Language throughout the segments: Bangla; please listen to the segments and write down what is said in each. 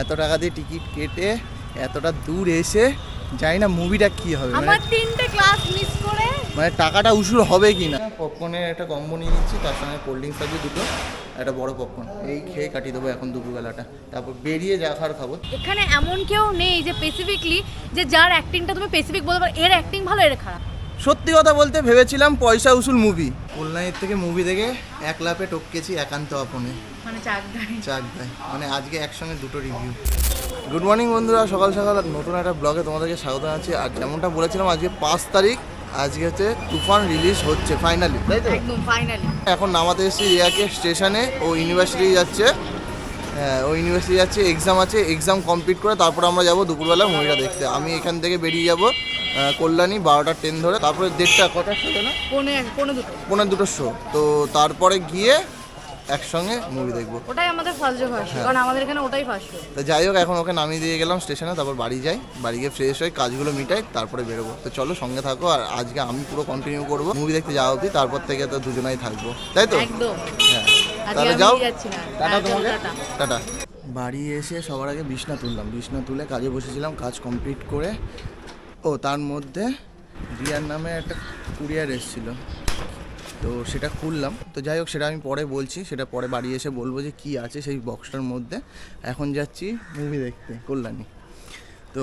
এত টাকা দিয়ে টিকিট কেটে এতটা দূর এসে জানি না মুভিটা কি হবে মানে আমার তিনটে ক্লাস মিস করে। মানে টাকাটা উসুল হবে কি না। পপকর্নের একটা কম্বো নিয়ে নিচ্ছি তার সঙ্গে কোল্ড ড্রিঙ্কস থাকবে দুটো একটা বড় পপকর্ন এই খেয়ে কাটিয়ে দেবো এখন দুপুরবেলাটা। তারপর বেরিয়ে যা খাওয়ার খাব। এখানে এমন কেউ নেই যে স্পেসিফিকলি যে যার অ্যাক্টিংটা তুমি স্পেসিফিক বলতে পারো এর অ্যাক্টিং ভালো এর খারাপ। সত্যি কথা বলতে ভেবেছিলাম পয়সা উসুল মুভি কল্যাণীর থেকে মুভি দেখে এক লাপে টপকেছি একান্ত আপনে। মানে চাকদারি চাক ভাই মানে আজকে একসঙ্গে দুটো রিভিউ গুড মর্নিং বন্ধুরা সকাল সকাল নতুন একটা ব্লগে তোমাদেরকে স্বাগত জানাচ্ছি। আর যেমনটা বলেছিলাম আজকে পাঁচ তারিখ আজকে হচ্ছে তুফান রিলিজ হচ্ছে ফাইনালি তাই তো? একদম ফাইনালি এখন নামাতে এসেছি রিয়াকে স্টেশনে ও ইউনিভার্সিটি যাচ্ছে। হ্যাঁ ও ইউনিভার্সিটি যাচ্ছে এক্সাম আছে এক্সাম কমপ্লিট করে তারপর আমরা যাব দুপুরবেলা মুভিটা দেখতে। আমি এখান থেকে বেরিয়ে যাব। কল্যাণী বারোটা ট্রেন ধরে তারপরে দেড়টা কটার সাথে না পনেরো দুটোর শো তো তারপরে গিয়ে একসঙ্গে মুভি দেখব। ওটাই আমাদের ফার্স্ট ডে ফার্স্ট কারণ আমাদের এখানে ওটাই ফার্স্ট তো যাই হোক এখন ওকে নামিয়ে দিয়ে গেলাম স্টেশনে তারপর বাড়ি যাই। বাড়ি গিয়ে ফ্রেশ হয়ে কাজগুলো মিটাই তারপরে বেরোবো। তো চলো সঙ্গে থাকো আর আজকে আমি পুরো কন্টিনিউ করব। মুভি দেখতে যাওয়া অবধি তারপর থেকে তো দুজনাই থাকব। তাই তো? একদম। হ্যাঁ। তাহলে যাও। টাটা হ্যাঁ, তোমাকে। টাটা। বাড়ি এসে সবার আগে বিছনা তুললাম। বিছনা তুলে কাজে বসেছিলাম কাজ কমপ্লিট করে ও, তার মধ্যে রিয়ার নামে একটা কুরিয়ার এসেছিল। তো সেটা খুললাম। তো যাই হোক, সেটা আমি পরে বলছি। সেটা পরে বাড়ি এসে বলব যে কি আছে সেই বক্সটার মধ্যে। এখন যাচ্ছি মুভি দেখতে, কল্যাণী। তো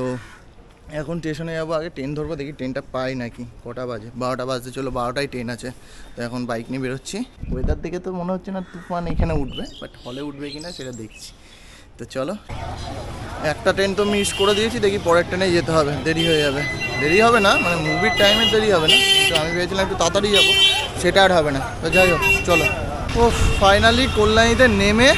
এখন স্টেশনে যাব। আগে ট্রেন ধরবো, দেখি ট্রেনটা পাই নাকি। কটা বাজে? বারোটা বাজতে চলো বারোটায় ট্রেন আছে। তো এখন বাইক নিয়ে বেরোচ্ছি। ওয়েদার দেখে তো মনে হচ্ছে না তুফান এখানে উঠবে বাট হলে উঠবে কি না সেটা দেখছি। তো চলো। একটা ট্রেন তো মিস করে দিয়েছি, দেখি পরের ট্রেনে যেতে হবে। দেরি হয়ে যাবে। দেরি হবে না মানে মুভির টাইমে দেরি হবে না। কিন্তু আমি ভেবেছিলাম একটু তাড়াতাড়ি যাব, সেটা আর হবে না। তো যাই হোক, চলো। ও ফাইনালি কল্যাণীতে নেমে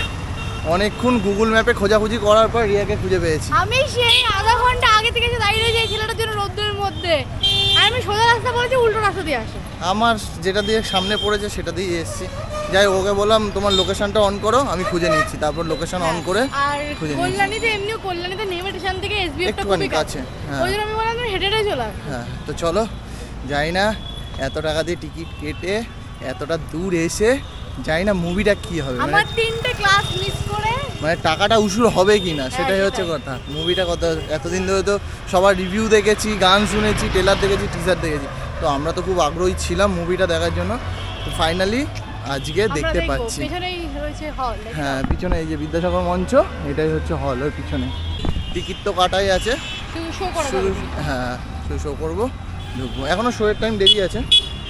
অনেকক্ষণ গুগল ম্যাপে খোঁজাখুঁজি করার পর রিয়াকে খুঁজে পেয়েছি। আমি সেই আধা ঘণ্টা আগে থেকে দাঁড়িয়ে রয়েছে ছেলেটার জন্য রোদ্রের মধ্যে। আর আমি সোজা রাস্তা বলেছি উল্টো রাস্তা দিয়ে আসে। আমার যেটা দিয়ে সামনে পড়েছে সেটা দিয়ে এসেছি। যাই ওকে বললাম তোমার লোকেশনটা অন করো আমি খুঁজে নিচ্ছি। তারপর লোকেশন অন করে আর খুঁজে। কল্যাণীতে এমনিও কল্যাণীতে নেমে স্টেশন থেকে এসবিএফটা খুবই কাছে, হ্যাঁ। ওই জন্য আমি বললাম তুমি হেঁটে হেঁটে চলে হ্যাঁ তো চলো যাই না এত টাকা দিয়ে টিকিট কেটে এতটা দূর এসে যাই না মুভিটা কি হবে মানে আমার তিনটে ক্লাস মিস করে মানে টাকাটা উসুর হবে কি না সেটাই। হচ্ছে কথা। মুভিটা কত এতদিন ধরে তো সবার রিভিউ দেখেছি গান শুনেছি ট্রেলার দেখেছি টিজার দেখেছি। তো আমরা তো খুব আগ্রহী ছিলাম মুভিটা দেখার জন্য। তো ফাইনালি আজকে দেখতে পাচ্ছি। হ্যাঁ পিছনে এই যে বিদ্যাসাগর মঞ্চ এটাই হচ্ছে হল ওর পিছনে। টিকিট তো কাটাই আছে। হ্যাঁ শুধু শো করব ঢুকবো। এখনও শোয়ের টাইম দেরি আছে।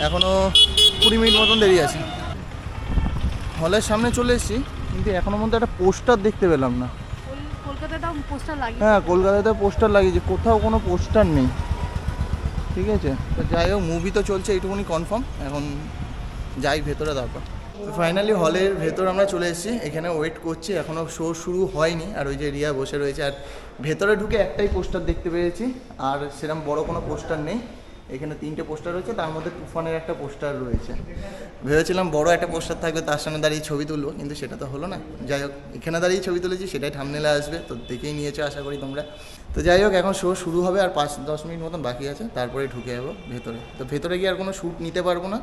এখনও কুড়ি মিনিট মতন দেরি আছে। হলের সামনে চলে এসেছি কিন্তু এখনও মধ্যে একটা পোস্টার দেখতে পেলাম না। হ্যাঁ কলকাতাতে পোস্টার লাগিয়েছে কোথাও কোনো পোস্টার নেই। ঠিক আছে? তো যাই হোক মুভি তো চলছে এইটুকুনি কনফার্ম এখন যাই ভেতরে তারপর। ফাইনালি হলের ভেতর আমরা চলে এসেছি এখানে ওয়েট করছি এখনও শো শুরু হয়নি আর ওই যে রিয়া বসে রয়েছে আর ভেতরে ঢুকে একটাই পোস্টার দেখতে পেয়েছি আর সেরকম বড় কোনো পোস্টার নেই। এখানে তিনটে পোস্টার রয়েছে, তার মধ্যে তুফানের একটা পোস্টার রয়েছে। ভেবেছিলাম বড় একটা পোস্টার থাকবে, তার সামনে দাঁড়িয়ে ছবি তুলবো, কিন্তু সেটা তো হলো না। যাই হোক, এখানে দাঁড়িয়ে ছবি তুলেছি, সেটাই থামনেলে আসবে, তো দেখেই নিয়েছো আশা করি তোমরা। তো যাই হোক, এখন শো শুরু হবে আর পাঁচ দশ মিনিট মতন বাকি আছে, তারপরে ঢুকে যাব ভেতরে। তো ভেতরে গিয়ে আর কোনো শ্যুট নিতে পারব না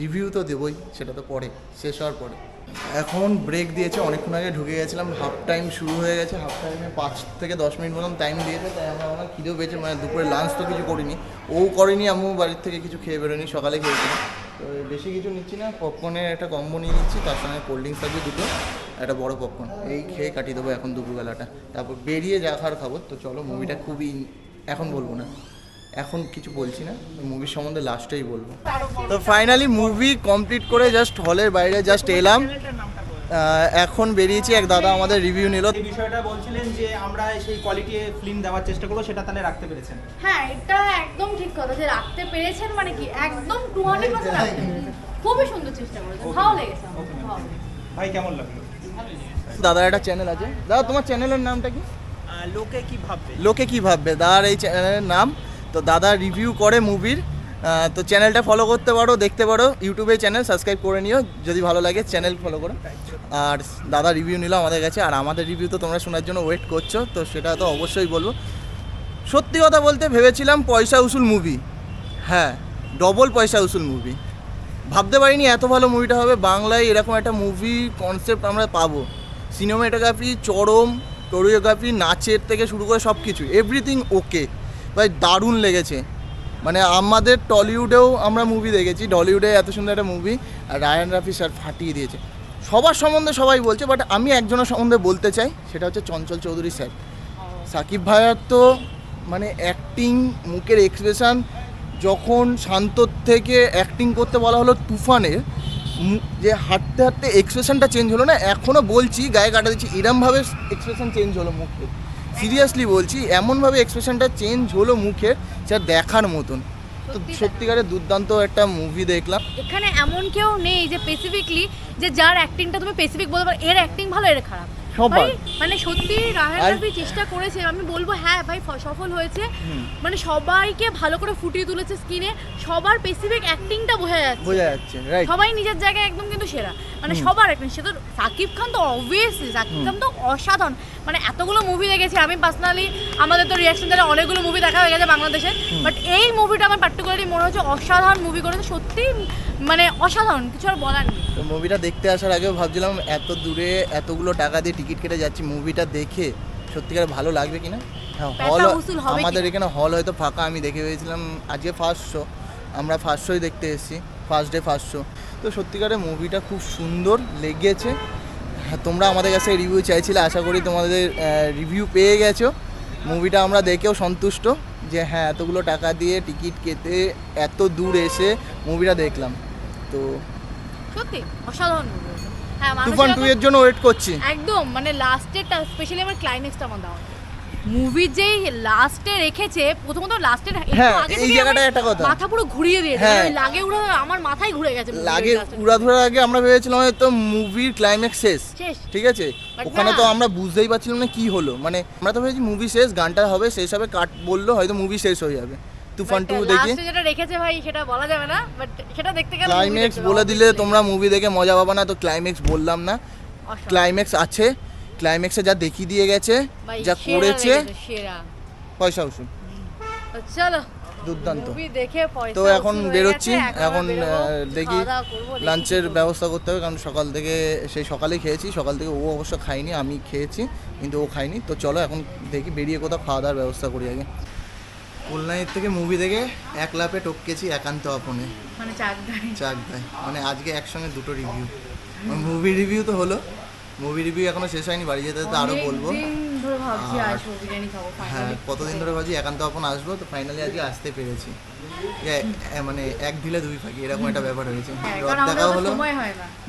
রিভিউ তো দেবোই, সেটা তো পরে, শেষ হওয়ার পরে। এখন ব্রেক দিয়েছে, অনেকক্ষণ আগে ঢুকে গেছিলাম হাফ টাইম শুরু হয়ে গেছে হাফ টাইমে পাঁচ থেকে দশ মিনিট মতন টাইম দিয়েছে, তাই আমরা আমার খিদেও পেয়েছে মানে দুপুরে লাঞ্চ তো কিছু করিনি। ও করেনি, আমিও বাড়ির থেকে কিছু খেয়ে বেরোনি সকালে খেয়েছি তো বেশি কিছু নিচ্ছি না পপকর্নের একটা কম্বো নিয়ে নিচ্ছি, তার সঙ্গে কোল্ড ড্রিঙ্কস থাকবে দুটো, একটা বড় পপকর্ন এই খেয়ে কাটিয়ে দেবো এখন দুপুরবেলাটা। তারপর বেরিয়ে যা খাওয়ার খাব, তো চলো মুভিটা খুবই, এখন বলব না। এখন কিছু বলছি না মুভির সম্বন্ধে লাস্টেই বলব। তো ফাইনালি মুভি কমপ্লিট করে জাস্ট হলের বাইরে জাস্ট এলাম। এখন বেরিয়েছি এক দাদা আমাদের রিভিউ নিল। এই বিষয়টা বলছিলেন যে আমরা সেই কোয়ালিটি ফিল্ম দেওয়ার চেষ্টা করব সেটা তাহলে রাখতে পেরেছেন। হ্যাঁ এটা একদম ঠিক কথা যে রাখতে পেরেছেন মানে কি? একদম টু হান্ড্রেড পার্সেন্ট খুবই সুন্দর চেষ্টা করেছেন। ভালো লেগেছে ভালো লেগেছে। ভাই কেমন লাগল? দাদার একটা চ্যানেল আছে। দাদা তোমার চ্যানেলের নামটা কি? লোকে কি ভাববে? লোকে কি ভাববে? দাদার এই চ্যানেলের নাম? তো দাদা রিভিউ করে মুভির তো চ্যানেলটা ফলো করতে পারো, দেখতে পারো ইউটিউবে চ্যানেল সাবস্ক্রাইব করে নিও, যদি ভালো লাগে চ্যানেল ফলো করো। আর দাদা রিভিউ নিল আমাদের কাছে, আর আমাদের রিভিউ তো তোমরা শোনার জন্য ওয়েট করছ, তো সেটা তো অবশ্যই বলব। সত্যি কথা বলতে ভেবেছিলাম পয়সা উসুল মুভি হ্যাঁ ডবল পয়সা উসুল মুভি ভাবতে পারিনি এত ভালো মুভিটা হবে। বাংলায় এরকম একটা মুভি কনসেপ্ট আমরা পাবো। সিনেমাটোগ্রাফি চরম কোরিওগ্রাফি নাচের থেকে শুরু করে সব কিছু এভরিথিং ওকে ভাই দারুণ লেগেছে। মানে আমাদের টলিউডেও আমরা মুভি দেখেছি ডলিউডে এত সুন্দর একটা মুভি আর রায়ান রাফি স্যার ফাটিয়ে দিয়েছে। সবার সম্বন্ধে সবাই বলছে বাট আমি একজনের সম্বন্ধে বলতে চাই, সেটা হচ্ছে চঞ্চল চৌধুরী স্যার সাকিব ভাইয়ার তো মানে অ্যাক্টিং মুখের এক্সপ্রেশন যখন শান্তর থেকে অ্যাক্টিং করতে বলা হলো তুফানের যে হাঁটতে হাঁটতে এক্সপ্রেশনটা চেঞ্জ হলো না এখনও বলছি, গায়ে কাটা দিচ্ছি, এরমভাবে এক্সপ্রেশন চেঞ্জ হলো মুখে। সিরিয়াসলি বলছি এমনভাবে এক্সপ্রেশনটা চেঞ্জ হলো মুখের যা দেখার মতন। তো সত্যিকারে সত্যিকারের দুর্দান্ত একটা মুভি দেখলাম। এখানে এমন কেউ নেই যে স্পেসিফিকলি যে যার অ্যাক্টিংটা তুমি স্পেসিফিক বলতে পারো এর অ্যাক্টিং ভালো এর খারাপ। সবার। ভাই, মানে সত্যি আর- রাফি চেষ্টা করেছে আমি বলব হ্যাঁ ভাই সফল হয়েছে। মানে সবাইকে ভালো করে ফুটিয়ে তুলেছে স্ক্রিনে সবার স্পেসিফিক অ্যাক্টিংটা বোঝা যাচ্ছে। বোঝা যাচ্ছে রাইট সবাই নিজের জায়গায় একদম কিন্তু সেরা। মানে সবার একটা সে তো সাকিব খান তো অবভিয়াসলি সাকিব খান তো অসাধারণ। মানে এতগুলো মুভি দেখেছি আমি পার্সোনালি আমাদের তো রিয়াকশন দ্বারা অনেকগুলো মুভি দেখা হয়ে গেছে বাংলাদেশে বাট এই মুভিটা আমার পার্টিকুলারলি মনে হচ্ছে অসাধারণ মুভি করেছে সত্যি মানে অসাধারণ কিছু আর বলার নেই। তো মুভিটা দেখতে আসার আগেও ভাবছিলাম এত দূরে এতগুলো টাকা দিয়ে টিকিট কেটে যাচ্ছি মুভিটা দেখে সত্যিকার ভালো লাগবে কিনা? হ্যাঁ হল আমাদের এখানে হল হয়তো ফাঁকা আমি দেখে পেয়েছিলাম আজকে ফার্স্ট শো আমরা ফার্স্ট শোই দেখতে এসেছি ফার্স্ট ডে ফার্স্ট শো তো সত্যিকারের মুভিটা খুব সুন্দর লেগেছে। হ্যাঁ, তোমরা আমাদের কাছে রিভিউ চাইছিলে আশা করি তোমাদের রিভিউ পেয়ে গেছো। মুভিটা আমরা দেখেও সন্তুষ্ট যে হ্যাঁ এতগুলো টাকা দিয়ে টিকিট কেটে এত দূর এসে মুভিটা দেখলাম। তো সত্যি? অসাধারণ মুভি হ্যাঁ তুফান টু এর জন্য ওয়েট করছি। একদম মানে লাস্টেরটা স্পেশালি আমার ক্লাইম্যাক্সটা আমার দাও মুভির যেই লাস্টে রেখেছে প্রথমত লাস্টের হ্যাঁ, এই জায়গাটায় একটা কথা। মাথা পুরো ঘুরিয়ে দিয়েছে হ্যাঁ। মানে লাগে উড়ে আমার মাথায় ঘুরে গেছে লাগে last এ। উড়াধুরার আগে আমরা ভেবেছিলাম হয়তো মুভির ক্লাইম্যাক্স শেষ। ঠিক আছে? ওখানে তো আমরা বুঝতেই পারছিলাম না কি হলো। মানে আমরা তো ভেবেছি মুভি শেষ গানটা হবে শেষ হবে কাট বলল হয়তো মুভি শেষ হয়ে যাবে। তুফান টু দেখি। যেটা রেখেছে ভাই সেটা বলা যাবে না বাট সেটা দেখতে গেলে ক্লাইম্যাক্স বলে দিলে তোমরা মুভি দেখে মজা পাবা না তো ক্লাইম্যাক্স বললাম না। ক্লাইম্যাক্স আছে ক্লাইম্যাক্সে যা দেখিয়ে দিয়ে গেছে যা করেছে পয়সা উসুল। চলো দুর্দান্ত। তো এখন বেরোচ্ছি এখন দেখি লাঞ্চের ব্যবস্থা করতে হবে কারণ সকাল থেকে সেই সকালেই খেয়েছি সকাল থেকে ও অবশ্য খাইনি আমি খেয়েছি কিন্তু ও খাইনি তো চলো এখন দেখি বেরিয়ে কোথাও খাওয়া দাওয়ার ব্যবস্থা করি আগে। কল্যাণীর থেকে মুভি দেখে এক লাপে টপকেছি একান্ত আপনে। মানে চাকদাই চাকদায়। মানে আজকে একসঙ্গে দুটো রিভিউ মুভি রিভিউ তো হলো। মুভি রিভিউ এখনও শেষ হয়নি বাড়ি যেতে বলব। ভাবছি আর- খাব হ্যাঁ কতদিন ধরে ভাবছি একান্ত আপন আসব তো ফাইনালি আজকে আসতে পেরেছি। মানে এক ঢিলে দুই পাখি এরকম একটা ব্যাপার হয়েছে। হ্যাঁ, রদ অত হলো।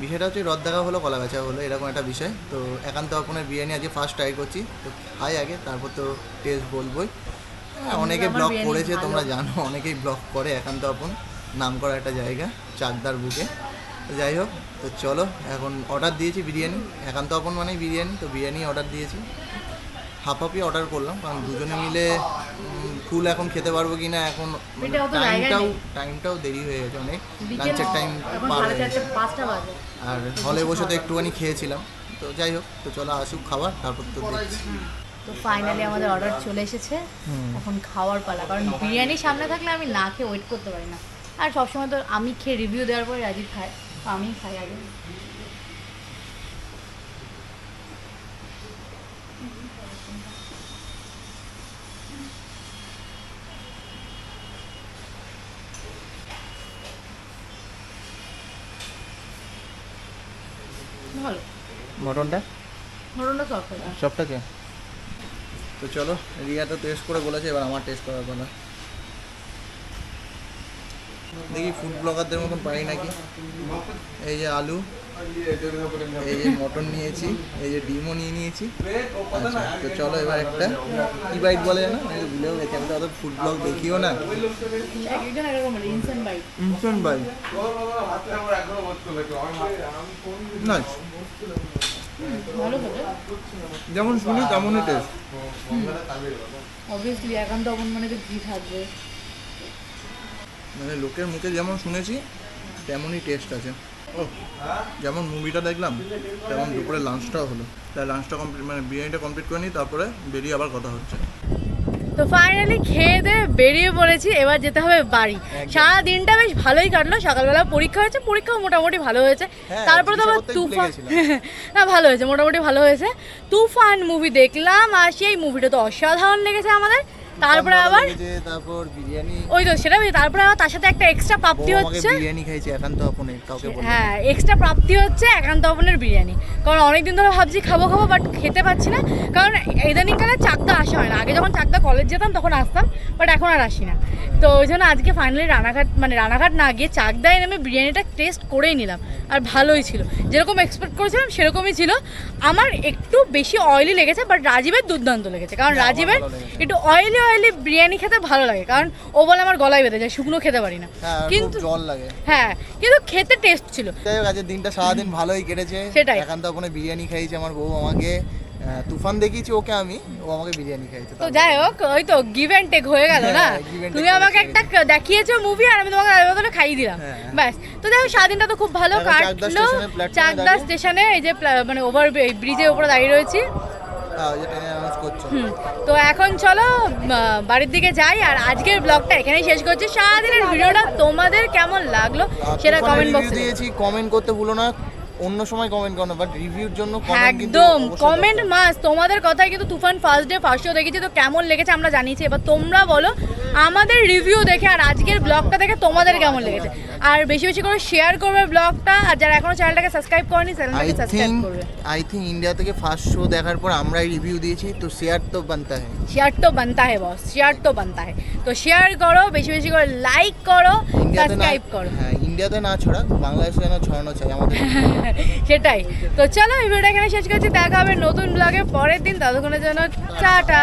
বিষয়টা হচ্ছে রদ দেখা হলো কলা বেচা হলো এরকম একটা বিষয়। তো একান্ত আপনের বিরিয়ানি আজকে ফার্স্ট ট্রাই করছি। তো খাই আগে তারপর তো টেস্ট বলবোই। হ্যাঁ, অনেকে ব্লগ করেছে তোমরা জানো অনেকেই ব্লগ করে একান্ত আপন নাম করা একটা জায়গা চাকদার বুকে। তো যাই হোক তো চলো এখন অর্ডার দিয়েছি বিরিয়ানি একান্ত আপন মানেই বিরিয়ানি তো বিরিয়ানি অর্ডার দিয়েছি। হাফ হাফই অর্ডার করলাম কারণ দুজনে মিলে ফুল এখন খেতে পারব কি না এখন টাইমটাও টাইমটাও দেরি হয়ে গেছে অনেক। লাঞ্চের টাইম পার হয়ে গেছে। আর হলে বসে তো একটুখানি খেয়েছিলাম। তো যাই হোক তো চলো আসুক খাবার তারপর তো দেখছি। তো ফাইনালি আমাদের অর্ডার চলে এসেছে। এখন খাওয়ার পালা। কারণ বিরিয়ানি সামনে থাকলে আমি না খেয়ে ওয়েট করতে পারি না। আর সবসময় তো আমি খেয়ে রিভিউ দেওয়ার পরে রাজীব খায় তো আমি খাই আগে। ভালো। মটনটা? মটনটা সফট হয়েছে সবটাকে তো চলো রিয়া তো টেস্ট করে বলেছে এবার আমার টেস্ট করার পালা দেখি ফুড ব্লগারদের মতন পারি নাকি? এই যে আলু এই যে মটন নিয়েছি এই যে ডিমও নিয়ে নিয়েছি। আচ্ছা তো চলো এবার একটা। কি বাইট বলে না আমি ভুলেও গেছি আমি তো অত ফুড ব্লগ দেখিও না। ইনস্ট্যান্ট বাইট না যেমন শুনি তেমনই টেস্ট অবভিয়াসলি একান্ত অমন মানে তো ঘি থাকবে। মানে লোকের মুখে যেমন শুনেছি তেমনই টেস্ট আছে। ও যেমন মুভিটা দেখলাম তেমন দুপুরে লাঞ্চটাও হলো। তাই লাঞ্চটা কমপ্লিট মানে বিরিয়ানিটা কমপ্লিট করে নিই তারপরে বেরিয়ে আবার কথা হচ্ছে। তো ফাইনালি খেয়ে দিয়ে বেরিয়ে পড়েছি এবার যেতে হবে বাড়ি। সারা দিনটা বেশ ভালোই কাটলো সকালবেলা পরীক্ষা হয়েছে পরীক্ষাও মোটামুটি ভালো হয়েছে হ্যাঁ, তারপরে তো আবার তুফান। না ভালো হয়েছে মোটামুটি ভালো হয়েছে তুফান মুভি দেখলাম আর সেই মুভিটা তো অসাধারণ লেগেছে আমাদের তারপরে আবার? তারপর বিরিয়ানি। ওই তো সেটা তারপরে আবার তার সাথে একটা এক্সট্রা প্রাপ্তি হচ্ছে। বিরিয়ানি খাইছে একান্ত আপনে কাউকে হ্যাঁ এক্সট্রা প্রাপ্তি হচ্ছে একান্ত অপনের বিরিয়ানি। কারণ অনেকদিন ধরে ভাবছি খাব খাব বাট খেতে পাচ্ছি না। কারণ ইদানিংকালে চাকদা আসা হয় না। আগে যখন চাকদা কলেজ যেতাম তখন আসতাম বাট এখন আর আসি না। তো ওই জন্য আজকে ফাইনালি রানাঘাট মানে রানাঘাট না গিয়ে চাকদায় নেমে বিরিয়ানিটা টেস্ট করেই নিলাম। আর ভালোই ছিল। যেরকম এক্সপেক্ট করেছিলাম সেরকমই ছিল। আমার একটু বেশি অয়েলি লেগেছে বাট রাজীবের দুর্দান্ত লেগেছে। কারণ রাজীবের একটু অয়েলি অয়েলি বিরিয়ানি খেতে ভালো লাগে। কারণ ও বলে আমার গলায় বেঁধে যায় শুকনো খেতে পারি না। হ্যাঁ কিন্তু জল লাগে। হ্যাঁ কিন্তু খেতে টেস্ট ছিল। আজকের দিনটা সারাদিন ভালোই কেটেছে। সেটাই। একান্ত আপনে বিরিয়ানি খাইছে আমার বউ আমাকে। তুফান দেখিয়েছি ওকে আমি ও আমাকে বিরিয়ানি খাইছে তো যাই হোক ওই তো গিভ অ্যান্ড টেক হয়ে গেল না? হ্যাঁ, তুমি আমাকে একটা দেখিয়েছো মুভি আর আমি তোমাকে তার বদলে খাইয়ে দিলাম। হ্যাঁ। ব্যাস। তো হোক সারাদিনটা তো খুব ভালো কাটলো। চাকদা স্টেশনে এই যে মানে ওভার ব্রিজের উপরে দাঁড়িয়ে রয়েছি। হ্যাঁ, তো এখন চলো বাড়ির দিকে যাই। আর আজকের ব্লগটা এখানেই শেষ করছি। সারাদিনের ভিডিওটা তোমাদের কেমন লাগল সেটা কমেন্ট বক্সে দিয়েছি কমেন্ট করতে ভুলো না। অন্য সময় কমেন্ট করো বাট রিভিউর জন্য একদম কমেন্ট। মাস তোমাদের কথাই কিন্তু Toofan first day first show দেখেছি তো কেমন লেগেছে আমরা জানিয়েছি এবার তোমরা বলো আমাদের রিভিউ দেখে আর আজকের ব্লগটা দেখে তোমাদের কেমন লেগেছে? আর বেশি বেশি করে শেয়ার করবে ব্লগটা আর যারা এখনও চ্যানেলটাকে সাবস্ক্রাইব করেনি চ্যানেলটাকে সাবস্ক্রাইব করবে। আই থিঙ্ক ইন্ডিয়া থেকে ফার্স্ট শো দেখার পর আমরাই রিভিউ দিয়েছি তো শেয়ার তো বানতে হয় শেয়ার তো বানতা হে বস শেয়ার তো বানতা হে। তো শেয়ার করো বেশি বেশি করে লাইক করো সাবস্ক্রাইব করো। হ্যাঁ ইন্ডিয়াতে না ছড়া বাংলাদেশে যেন ছড়ানো চাই আমাদের। সেটাই। তো চলো এই ভিডিওটা এখানে শেষ করছি। দেখা হবে নতুন ব্লগে পরের দিন ততক্ষণের জন্য টাটা!